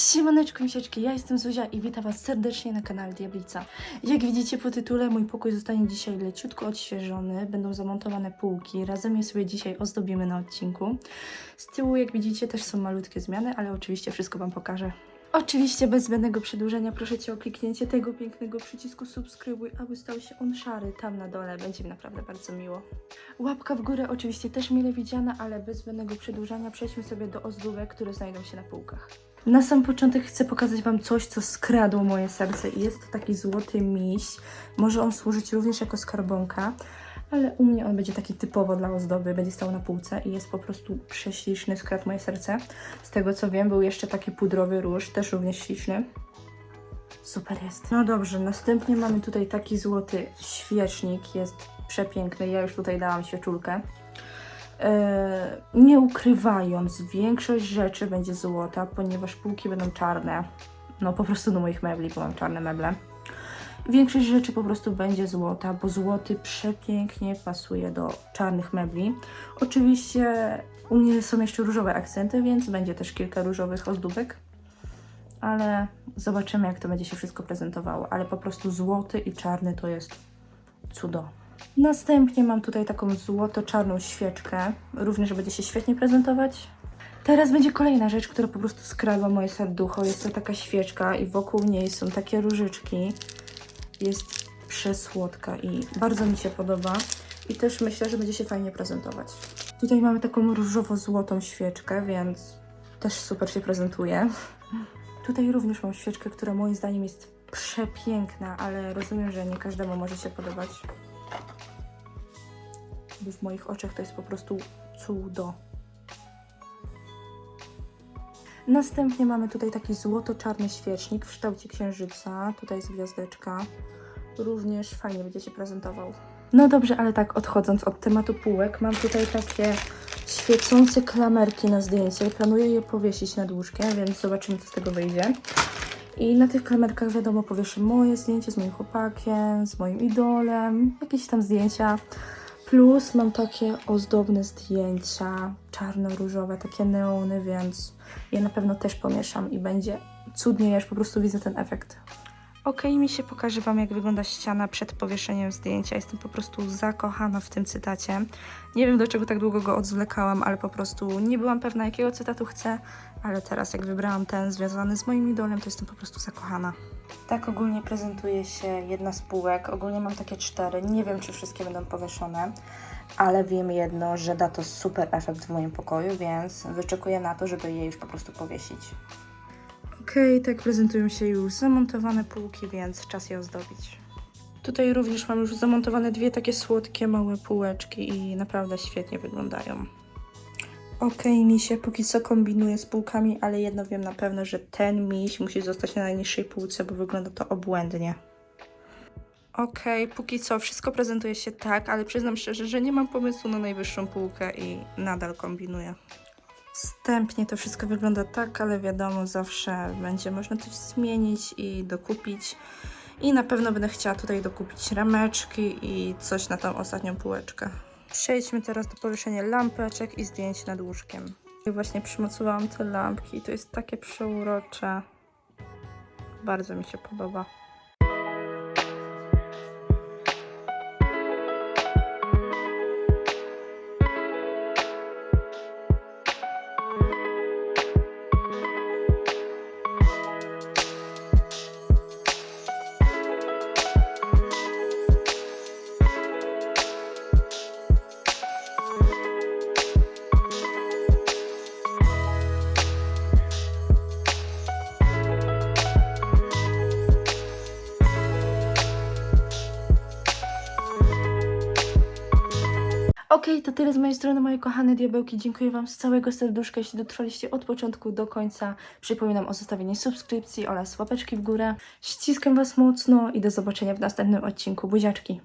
Siemaneczko misieczki, ja jestem Zuzia i witam Was serdecznie na kanale Diablica. Jak widzicie po tytule, mój pokój zostanie dzisiaj leciutko odświeżony, będą zamontowane półki, razem je sobie dzisiaj ozdobimy na odcinku. Z tyłu, jak widzicie, też są malutkie zmiany, ale oczywiście wszystko Wam pokażę. Oczywiście bez zbędnego przedłużenia proszę Cię o kliknięcie tego pięknego przycisku subskrybuj, aby stał się on szary tam na dole, będzie mi naprawdę bardzo miło. Łapka w górę oczywiście też mile widziana, ale bez zbędnego przedłużania przejdźmy sobie do ozdóbek, które znajdą się na półkach. Na sam początek chcę pokazać Wam coś, co skradło moje serce i jest to taki złoty miś. Może on służyć również jako skarbonka, ale u mnie on będzie taki typowo dla ozdoby, będzie stał na półce i jest po prostu prześliczny, skradł moje serce. Z tego co wiem, był jeszcze taki pudrowy róż, też również śliczny. Super jest. No dobrze, następnie mamy tutaj taki złoty świecznik, jest przepiękny, ja już tutaj dałam świeczulkę. E, nie ukrywając, większość rzeczy będzie złota, ponieważ półki będą czarne. No po prostu do moich mebli, bo mam czarne meble. Większość rzeczy po prostu będzie złota, bo złoty przepięknie pasuje do czarnych mebli. Oczywiście u mnie są jeszcze różowe akcenty, więc będzie też kilka różowych ozdóbek. Ale zobaczymy, jak to będzie się wszystko prezentowało. Ale po prostu złoty i czarny to jest cudo. Następnie mam tutaj taką złoto-czarną świeczkę, również będzie się świetnie prezentować. Teraz będzie kolejna rzecz, która po prostu skradła moje serducho. Jest to taka świeczka i wokół niej są takie różyczki. Jest przesłodka i bardzo mi się podoba. I też myślę, że będzie się fajnie prezentować. Tutaj mamy taką różowo-złotą świeczkę, więc też super się prezentuje. Tutaj również mam świeczkę, która moim zdaniem jest przepiękna, ale rozumiem, że nie każdemu może się podobać bo w moich oczach to jest po prostu cudo. Następnie mamy tutaj taki złoto-czarny świecznik w kształcie księżyca. Tutaj jest gwiazdeczka. Również fajnie będzie się prezentował. No dobrze, ale tak odchodząc od tematu półek, mam tutaj takie świecące klamerki na zdjęcie i planuję je powiesić nad łóżkiem, więc zobaczymy, co z tego wyjdzie. I na tych klamerkach, wiadomo, powieszę moje zdjęcie z moim chłopakiem, z moim idolem, jakieś tam zdjęcia. Plus mam takie ozdobne zdjęcia, czarno-różowe, takie neony, więc je na pewno też pomieszam i będzie cudnie, ja już po prostu widzę ten efekt. Ok, mi się pokaże Wam, jak wygląda ściana przed powieszeniem zdjęcia. Jestem po prostu zakochana w tym cytacie. Nie wiem, dlaczego tak długo go odzwlekałam, ale po prostu nie byłam pewna, jakiego cytatu chcę, ale teraz, jak wybrałam ten związany z moim idolem, to jestem po prostu zakochana. Tak ogólnie prezentuje się jedna z półek. Ogólnie mam takie cztery. Nie wiem, czy wszystkie będą powieszone, ale wiem jedno, że da to super efekt w moim pokoju, więc wyczekuję na to, żeby je już po prostu powiesić. Okej, tak prezentują się już zamontowane półki, więc czas je ozdobić. Tutaj również mam już zamontowane dwie takie słodkie, małe półeczki i naprawdę świetnie wyglądają. Okej, misie, póki co kombinuję z półkami, ale jedno wiem na pewno, że ten miś musi zostać na najniższej półce, bo wygląda to obłędnie. Okej, póki co wszystko prezentuje się tak, ale przyznam szczerze, że nie mam pomysłu na najwyższą półkę i nadal kombinuję. Wstępnie to wszystko wygląda tak, ale wiadomo, zawsze będzie można coś zmienić i dokupić. I na pewno będę chciała tutaj dokupić rameczki i coś na tą ostatnią półeczkę. Przejdźmy teraz do powieszenia lampeczek i zdjęć nad łóżkiem. I właśnie przymocowałam te lampki to jest takie przeurocze. Bardzo mi się podoba. Okej, to tyle z mojej strony, moje kochane diabełki. Dziękuję Wam z całego serduszka, jeśli dotrwaliście od początku do końca. Przypominam o zostawieniu subskrypcji oraz łapeczki w górę. Ściskam Was mocno i do zobaczenia w następnym odcinku. Buziaczki!